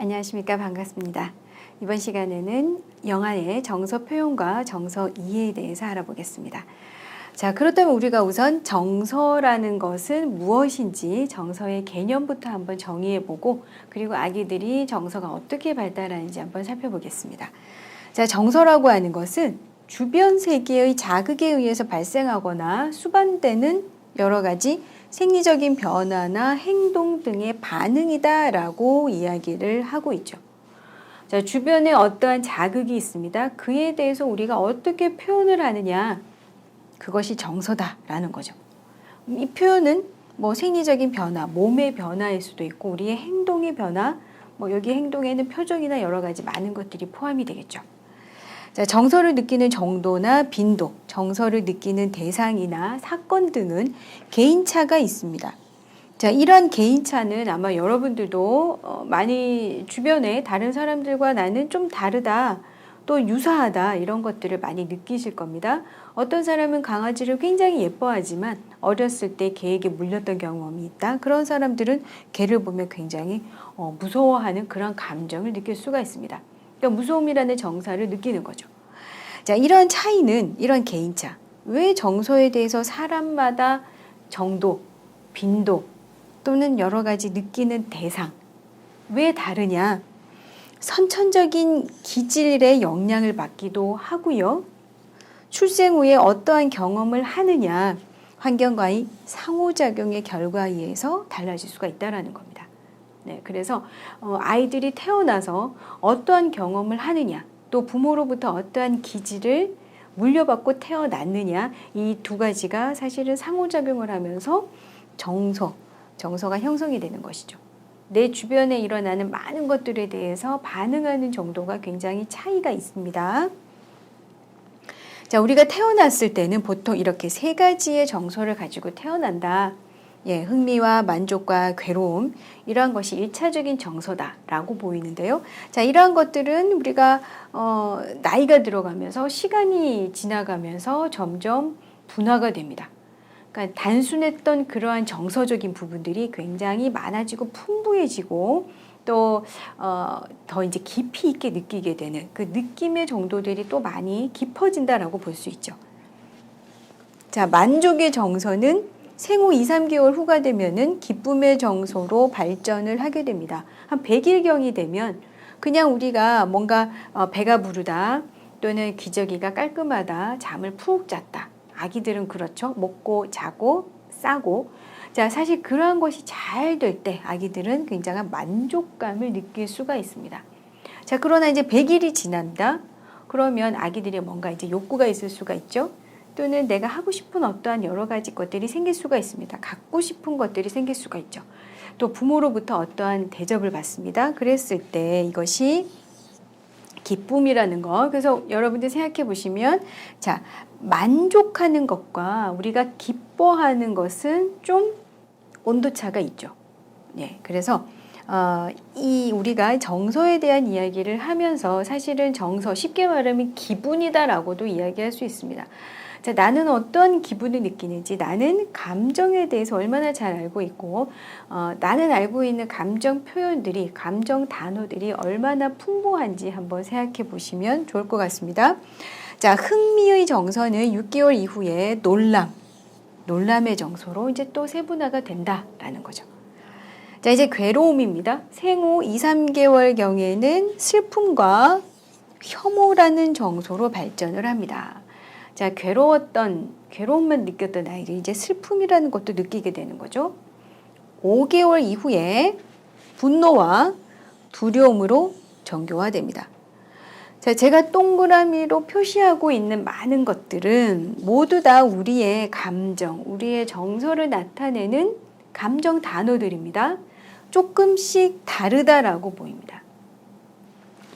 안녕하십니까 반갑습니다. 이번 시간에는 영화의 정서 표현과 정서 이해에 대해서 알아보겠습니다. 자 그렇다면 우리가 우선 정서라는 것은 무엇인지 정서의 개념부터 한번 정의해보고 그리고 아기들이 정서가 어떻게 발달하는지 한번 살펴보겠습니다. 자 정서라고 하는 것은 주변 세계의 자극에 의해서 발생하거나 수반되는 여러 가지 생리적인 변화나 행동 등의 반응이다라고 이야기를 하고 있죠. 자, 주변에 어떠한 자극이 있습니다. 그에 대해서 우리가 어떻게 표현을 하느냐. 그것이 정서다라는 거죠. 이 표현은 뭐 생리적인 변화, 몸의 변화일 수도 있고 우리의 행동의 변화, 뭐 여기 행동에는 표정이나 여러 가지 많은 것들이 포함이 되겠죠. 자, 정서를 느끼는 정도나 빈도, 정서를 느끼는 대상이나 사건 등은 개인차가 있습니다. 자, 이러한 개인차는 아마 여러분들도 어, 많이 주변에 다른 사람들과 나는 좀 다르다, 또 유사하다, 이런 것들을 많이 느끼실 겁니다. 어떤 사람은 강아지를 굉장히 예뻐하지만 어렸을 때 개에게 물렸던 경험이 있다. 그런 사람들은 개를 보면 굉장히 어, 무서워하는 그런 감정을 느낄 수가 있습니다. 그러니까 무서움이라는 정사를 느끼는 거죠. 자, 이런 차이는 이런 개인차. 왜 정서에 대해서 사람마다 정도, 빈도 또는 여러 가지 느끼는 대상 왜 다르냐? 선천적인 기질의 영향을 받기도 하고요. 출생 후에 어떠한 경험을 하느냐, 환경과의 상호작용의 결과에 의해서 달라질 수가 있다라는 겁니다. 네, 그래서 어, 아이들이 태어나서 어떠한 경험을 하느냐, 또 부모로부터 어떠한 기질을 물려받고 태어났느냐, 이 두 가지가 사실은 상호작용을 하면서 정서, 정서가 형성이 되는 것이죠. 내 주변에 일어나는 많은 것들에 대해서 반응하는 정도가 굉장히 차이가 있습니다. 자, 우리가 태어났을 때는 보통 이렇게 세 가지의 정서를 가지고 태어난다. 예, 흥미와 만족과 괴로움 이러한 것이 일차적인 정서다라고 보이는데요. 자, 이러한 것들은 우리가 어, 나이가 들어가면서 시간이 지나가면서 점점 분화가 됩니다. 그러니까 단순했던 그러한 정서적인 부분들이 굉장히 많아지고 풍부해지고 또 어, 더 이제 깊이 있게 느끼게 되는 그 느낌의 정도들이 또 많이 깊어진다라고 볼 수 있죠. 자, 만족의 정서는 생후 2, 3개월 후가 되면은 기쁨의 정서로 발전을 하게 됩니다. 한 100일경이 되면 그냥 우리가 뭔가 어, 배가 부르다 또는 기저귀가 깔끔하다, 잠을 푹 잤다. 아기들은 그렇죠. 먹고 자고 싸고. 자, 사실 그러한 것이 잘 될 때 아기들은 굉장한 만족감을 느낄 수가 있습니다. 자, 그러나 이제 100일이 지난다. 그러면 아기들이 뭔가 이제 욕구가 있을 수가 있죠. 또는 내가 하고 싶은 어떠한 여러 가지 것들이 생길 수가 있습니다. 갖고 싶은 것들이 생길 수가 있죠. 또 부모로부터 어떠한 대접을 받습니다. 그랬을 때 이것이 기쁨이라는 거. 그래서 여러분들 생각해 보시면 자, 만족하는 것과 우리가 기뻐하는 것은 좀 온도차가 있죠. 네. 그래서 어, 이 우리가 정서에 대한 이야기를 하면서 사실은 정서 쉽게 말하면 기분이다라고도 이야기할 수 있습니다. 자, 나는 어떤 기분을 느끼는지, 나는 감정에 대해서 얼마나 잘 알고 있고, 어, 나는 알고 있는 감정 표현들이, 감정 단어들이 얼마나 풍부한지 한번 생각해 보시면 좋을 것 같습니다. 자, 흥미의 정서는 6개월 이후에 놀람, 놀람의 정서로 이제 또 세분화가 된다라는 거죠. 자, 이제 괴로움입니다. 생후 2, 3개월 경에는 슬픔과 혐오라는 정서로 발전을 합니다. 자, 괴로웠던, 괴로움만 느꼈던 아이들이 이제 슬픔이라는 것도 느끼게 되는 거죠. 5개월 이후에 분노와 두려움으로 정교화됩니다. 자, 제가 동그라미로 표시하고 있는 많은 것들은 모두 다 우리의 감정, 우리의 정서를 나타내는 감정 단어들입니다. 조금씩 다르다라고 보입니다.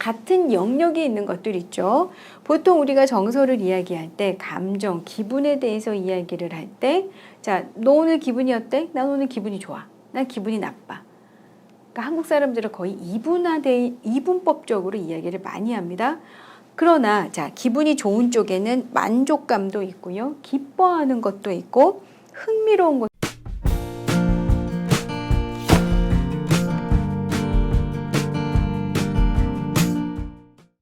같은 영역이 있는 것들 있죠. 보통 우리가 정서를 이야기할 때 감정, 기분에 대해서 이야기를 할 때, 자, 너 오늘 기분이 어때? 난 오늘 기분이 좋아. 난 기분이 나빠. 그러니까 한국 사람들은 거의 이분화돼, 이분법적으로 이야기를 많이 합니다. 그러나, 자, 기분이 좋은 쪽에는 만족감도 있고요. 기뻐하는 것도 있고, 흥미로운 것